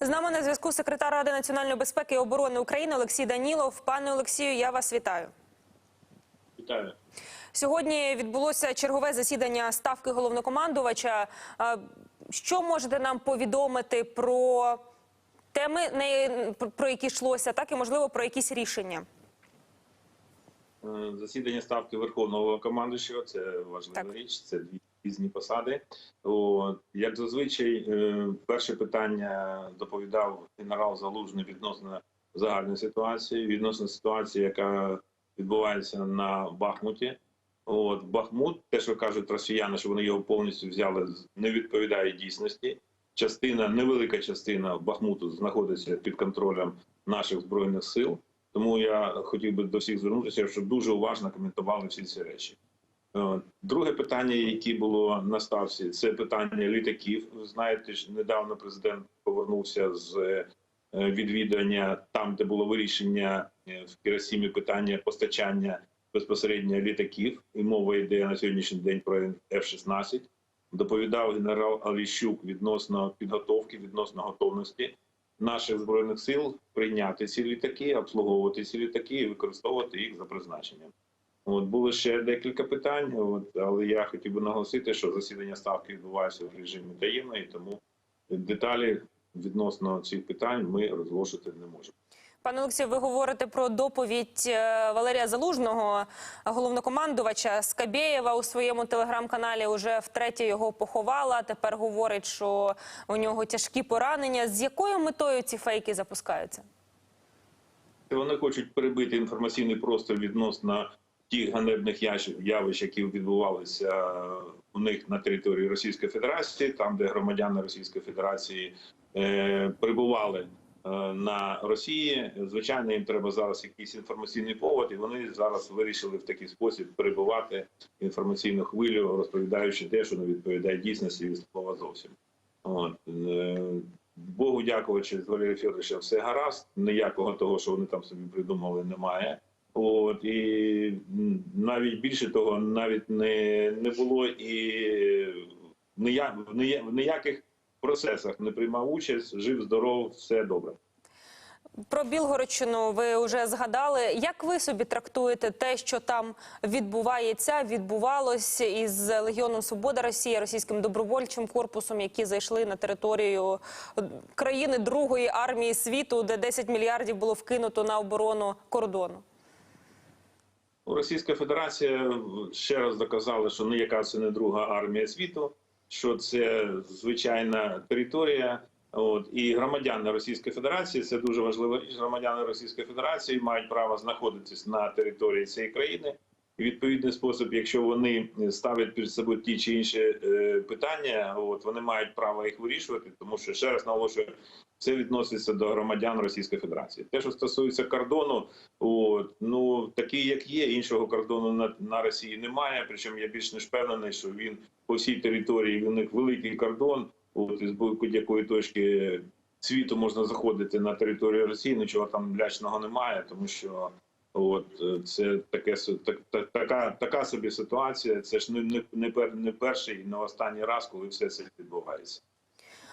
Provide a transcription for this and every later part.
З нами на зв'язку секретар Ради національної безпеки і оборони України Олексій Данілов. Пане Олексію, я вас вітаю. Вітаю. Сьогодні відбулося чергове засідання ставки головнокомандувача. Е, Що можете нам повідомити про теми, про які йшлося, так і можливо про якісь рішення? Е, Засідання ставки Верховного командуючого це важлива Так. річ. Це дві різні посади. От, як зазвичай, е, перше питання доповідав генерал Залужний відносно загальної ситуації, відносно ситуації, яка відбувається на Бахмуті. От Бахмут, те, що кажуть росіяни, що вони його повністю взяли, не відповідає дійсності. Частина, невелика частина Бахмуту знаходиться під контролем наших збройних сил. Тому я хотів би до всіх звернутися, щоб дуже уважно коментували всі ці речі. Е, Друге питання, яке було на ставці, це питання літаків. Ви знаєте, ж недавно президент повернувся з е, відвідування там, де було вирішення е, в Кірасімі питання постачання безпосередньо літаків. І мова йде на сьогоднішній день про F-16. Доповідав генерал Аліщук відносно підготовки, відносно готовності наших збройних сил прийняти ці літаки, обслуговувати ці літаки і використовувати їх за призначенням. От було ще декілька питань, от, але я хотів би наголосити, що засідання ставки відбувається в режимі таємної, тому деталі відносно цих питань ми розголошувати не можемо. Пане Олексію, ви говорите про доповідь е, Валерія Залужного, головнокомандувача Скабєєва у своєму телеграм-каналі. Уже втретє його поховала. Тепер говорить, що у нього тяжкі поранення. З якою метою ці фейки запускаються? Вони хочуть перебити інформаційний простір відносно тих ганебних явищ, які відбувалися у них на території Російської Федерації, там де громадяни Російської Федерації е, перебували е, на Росії. Звичайно, їм треба зараз якийсь інформаційний повод, і вони зараз вирішили в такий спосіб перебувати інформаційну хвилю, розповідаючи те, що не відповідає дійсності від слова зовсім. От. е, Богу дякувачи з Валерієм Федоровичем все гаразд. Ніякого того, що вони там собі придумали, немає. От і навіть більше того, навіть не, не було і ния- в ніяких процесах не приймав участь, жив, здоров, все добре. Про Білгородщину ви вже згадали. Як ви собі трактуєте те, що там відбувається, відбувалось із Легіоном Свобода Росії, російським добровольчим корпусом, які зайшли на територію країни другої армії світу, де 10 мільярдів було вкинуто на оборону кордону? Ну, Російська Федерація ще раз доказала, що ніяка це не друга армія світу, що це звичайна територія. От і громадяни Російської Федерації це дуже важлива річ. Громадяни Російської Федерації мають право знаходитись на території цієї країни. І відповідний спосіб, якщо вони ставлять перед собою ті чи інші е, питання, от вони мають право їх вирішувати, тому що ще раз наголошую, це відноситься до громадян Російської Федерації. Те, що стосується кордону, от ну такий, як є, іншого кордону на, на Росії немає. Причому я більш ніж впевнений, що він по всій території у них великий кордон. От із будь-якої точки світу можна заходити на територію Росії. Нічого там лячного немає, тому що от е, це таке так, так, така, така собі ситуація. Це ж не, не, не перший і не останній раз, коли все це відбувається.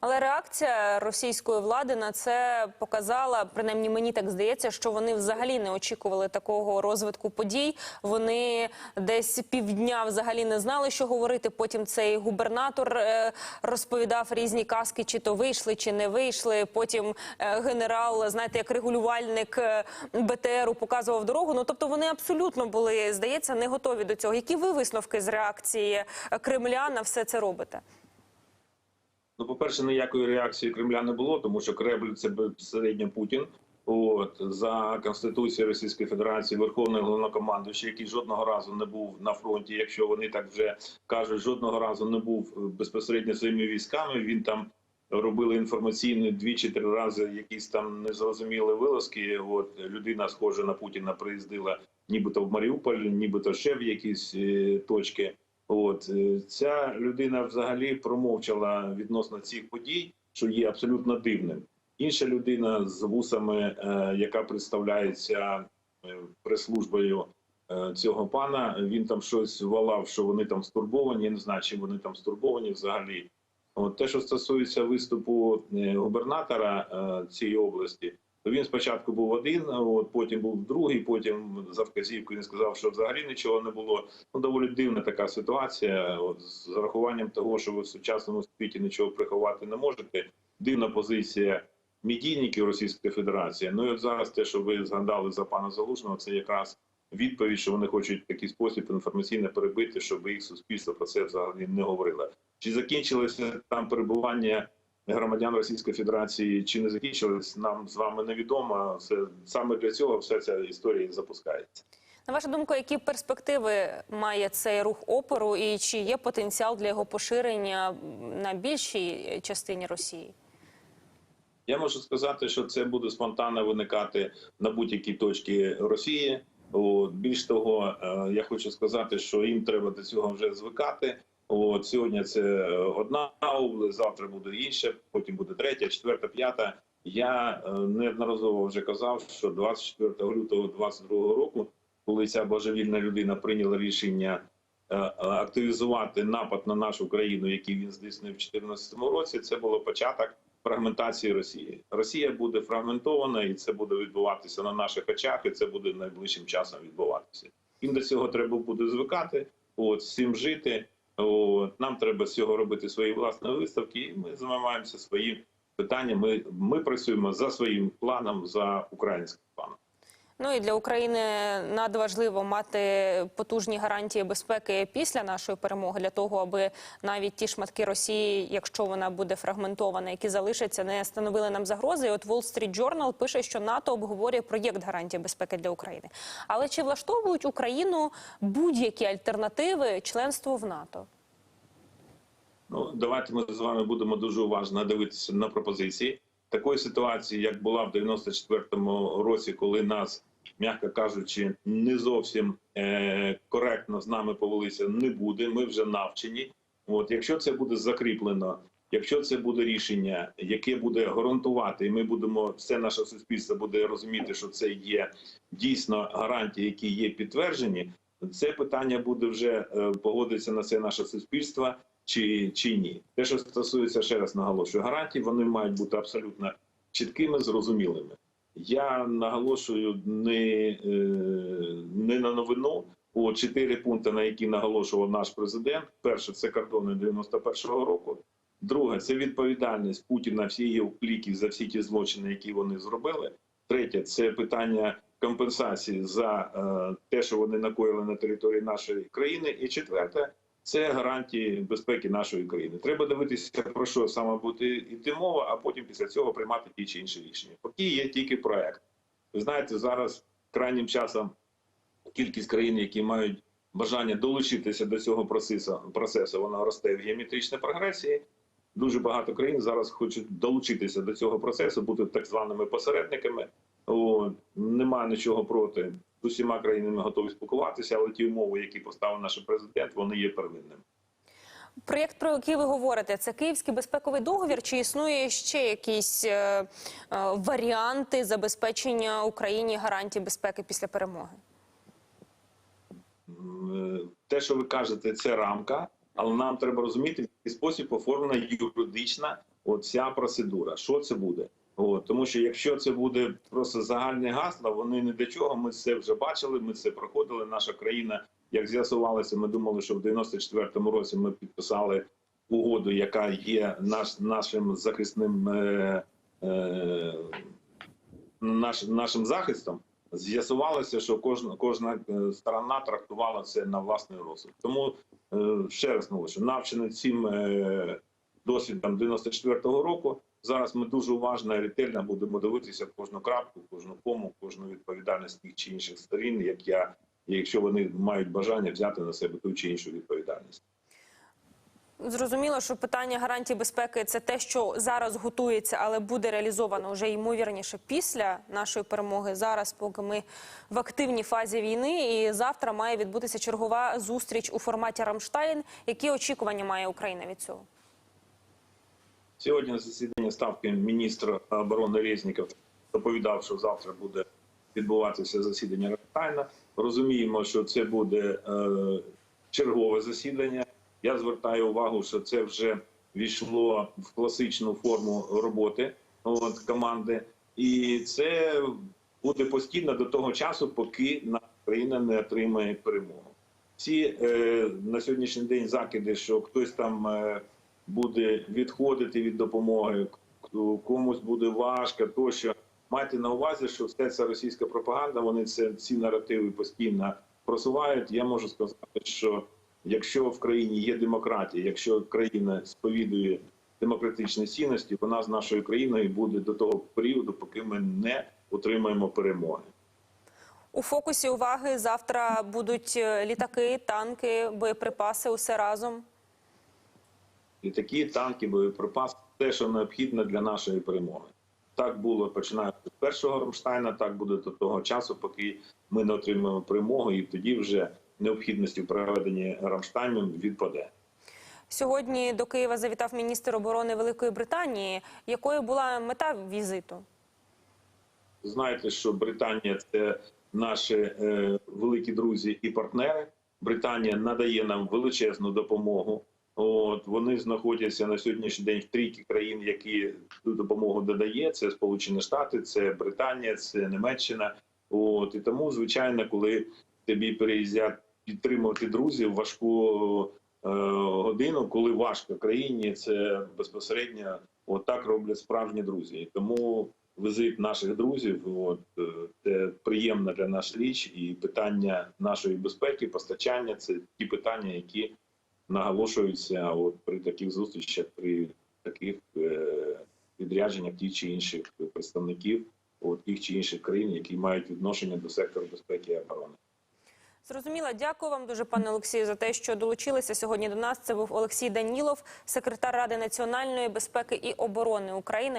Але реакція російської влади на це показала, принаймні мені так здається, що вони взагалі не очікували такого розвитку подій. Вони десь півдня взагалі не знали, що говорити. Потім цей губернатор е, розповідав різні казки, чи то вийшли, чи не вийшли. Потім е, генерал, знаєте, як регулювальник е, БТРу показував дорогу. Ну тобто вони абсолютно були, здається, не готові до цього. Які ви висновки з реакції Кремля на все це робите? Ну, по-перше, ніякої реакції Кремля не було, тому що Кремль це безпосередньо Путін. От за конституцією Російської Федерації Верховний головнокомандуючий, який жодного разу не був на фронті. Якщо вони так вже кажуть, жодного разу не був безпосередньо своїми військами. Він там робили інформаційні дві чи три рази якісь там незрозумілі вилазки. От людина, схожа на Путіна, приїздила нібито в Маріуполь, нібито ще в якісь е, точки. От е, ця людина взагалі промовчала відносно цих подій, що є абсолютно дивним. Інша людина з вусами, е, яка представляється е, прес-службою цього пана, він там щось валав, що вони там стурбовані. Я не знаю, чим вони там стурбовані взагалі. От те, що стосується виступу губернатора цієї області, то він спочатку був один, от потім був другий, потім за вказівкою він сказав, що взагалі нічого не було. Ну доволі дивна така ситуація. От з урахуванням того, що ви в сучасному світі нічого приховати не можете. Дивна позиція медійників Російської Федерації. Ну і от зараз те, що ви згадали за пана Залужного, це якраз відповідь, що вони хочуть такий спосіб інформаційно перебити, щоб їх суспільство про це взагалі не говорило. Чи закінчилося там перебування громадян Російської Федерації, чи не закінчилось, нам з вами невідомо. Це саме для цього вся ця історія і запускається. На вашу думку, які перспективи має цей рух опору, і чи є потенціал для його поширення на більшій частині Росії? Я можу сказати, що це буде спонтанно виникати на будь-якій точці Росії. Більш того, е, я хочу сказати, що їм треба до цього вже звикати. От сьогодні це одна область, завтра буде інша, потім буде третя, четверта, п'ята. Я е, неодноразово вже казав, що 24 лютого 2022 року, коли ця божевільна людина прийняла рішення е, е, активізувати напад на нашу країну, який він здійснив в 2014 році, це було початок фрагментації Росії. Росія буде фрагментована, і це буде відбуватися на наших очах, і це буде найближчим часом відбуватися. Їм до цього треба буде звикати, от цим жити. От, нам треба з цього робити свої власні виставки, і ми займаємося своїм питанням. Ми, ми працюємо за своїм планом, за українським планом. Ну і для України надважливо мати потужні гарантії безпеки після нашої перемоги для того, аби навіть ті шматки Росії, якщо вона буде фрагментована, які залишаться, не становили нам загрози. І от Wall Street Journal пише, що НАТО обговорює проєкт гарантії безпеки для України. Але чи влаштовують Україну будь-які альтернативи членству в НАТО? Ну давайте ми з вами будемо дуже уважно дивитися на пропозиції. Такої ситуації, як була в 94-му році, коли нас, м'яко кажучи, не зовсім е- коректно з нами повелися, не буде. Ми вже навчені. От якщо це буде закріплено, якщо це буде рішення, яке буде гарантувати, і ми будемо все наше суспільство буде розуміти, що це є дійсно гарантії, які є підтверджені. Це питання буде вже е, погодитися на це наше суспільство чи, чи ні. Те, що стосується ще раз наголошую, гарантії вони мають бути абсолютно чіткими, зрозумілими. Я наголошую не, е, не на новину. О чотири пункти, на які наголошував наш президент. Перше це кордони 91-го року. Друге це відповідальність Путіна всіх його кліків за всі ті злочини, які вони зробили. Третє це питання компенсації за е, те, що вони накоїли на території нашої країни. І четверте це гарантії безпеки нашої країни. Треба дивитися про що саме буде йти мова, а потім після цього приймати ті чи інші рішення. Поки є тільки проект. Ви знаєте, зараз крайнім часом кількість країн, які мають бажання долучитися до цього процесу, процесу вона росте в геометричній прогресії. Дуже багато країн зараз хочуть долучитися до цього процесу, бути так званими посередниками. О, немає нічого проти. З усіма країнами готові спілкуватися, але ті умови, які поставив наш президент, вони є первинними. Проєкт, про який ви говорите, це Київський безпековий договір. Чи існує ще якісь е, е, варіанти забезпечення Україні гарантій безпеки після перемоги? Те, що ви кажете, це рамка, але нам треба розуміти, в який спосіб оформлена юридична оця процедура. Що це буде? От, тому що якщо це буде просто загальне гасло, вони не до чого. Ми це вже бачили. Ми це проходили. Наша країна, як з'ясувалося, ми думали, що в 94-му році ми підписали угоду, яка є наш нашим захисним е, е, наш, нашим захистом. З'ясувалося, що кожна кожна е, сторона трактувала це на власний розсуд. Тому е, ще раз наголошую, навчені цим е, досвідом 94-го року. Зараз ми дуже уважно і ретельно будемо дивитися кожну крапку, кожну кому, кожну відповідальність тих чи інших сторін, як я, якщо вони мають бажання взяти на себе ту чи іншу відповідальність. Зрозуміло, що питання гарантій безпеки це те, що зараз готується, але буде реалізовано вже ймовірніше після нашої перемоги. Зараз, поки ми в активній фазі війни, і завтра має відбутися чергова зустріч у форматі Рамштайн. Які очікування має Україна від цього? Сьогодні на засіданні ставки міністр оборони Резніков доповідав, що завтра буде відбуватися засідання Рамштайна. Розуміємо, що це буде е, чергове засідання. Я звертаю увагу, що це вже війшло в класичну форму роботи от, команди, і це буде постійно до того часу, поки наша країна не отримає перемогу. Ці е, на сьогоднішній день закиди, що хтось там е, буде відходити від допомоги, комусь буде важко, тощо. Майте на увазі, що все це російська пропаганда, вони це ці наративи постійно просувають. Я можу сказати, що якщо в країні є демократія, якщо країна сповідує демократичні цінності, вона з нашою країною буде до того періоду, поки ми не отримаємо перемоги. У фокусі уваги завтра будуть е, літаки, танки, боєприпаси, усе разом. Літаки, танки, боєприпаси, те, що необхідно для нашої перемоги. Так було починаючи з першого Рамштайна, так буде до того часу, поки ми не отримаємо перемогу, і тоді вже необхідності в проведенні Рамштайну відпаде. Сьогодні до Києва завітав міністр оборони Великої Британії. Якою була мета візиту? Знаєте, що Британія це наші е, великі друзі і партнери. Британія надає нам величезну допомогу. От вони знаходяться на сьогоднішній день в трійки країн, які цю допомогу додає. Це Сполучені Штати, це Британія, це Німеччина. От і тому, звичайно, коли тобі переїздять підтримувати друзів важку е, годину, коли важко країні, це безпосередньо от роблять справжні друзі. Тому візит наших друзів. От е, це приємна для нас річ, і питання нашої безпеки, постачання це ті питання, які наголошуються от при таких зустрічах, при таких е, відрядженнях тих чи інших представників от тих чи інших країн, які мають відношення до сектору безпеки і оборони. Зрозуміла. Дякую вам дуже, пане Олексію, за те, що долучилися сьогодні до нас. Це був Олексій Данілов, секретар Ради національної безпеки і оборони України.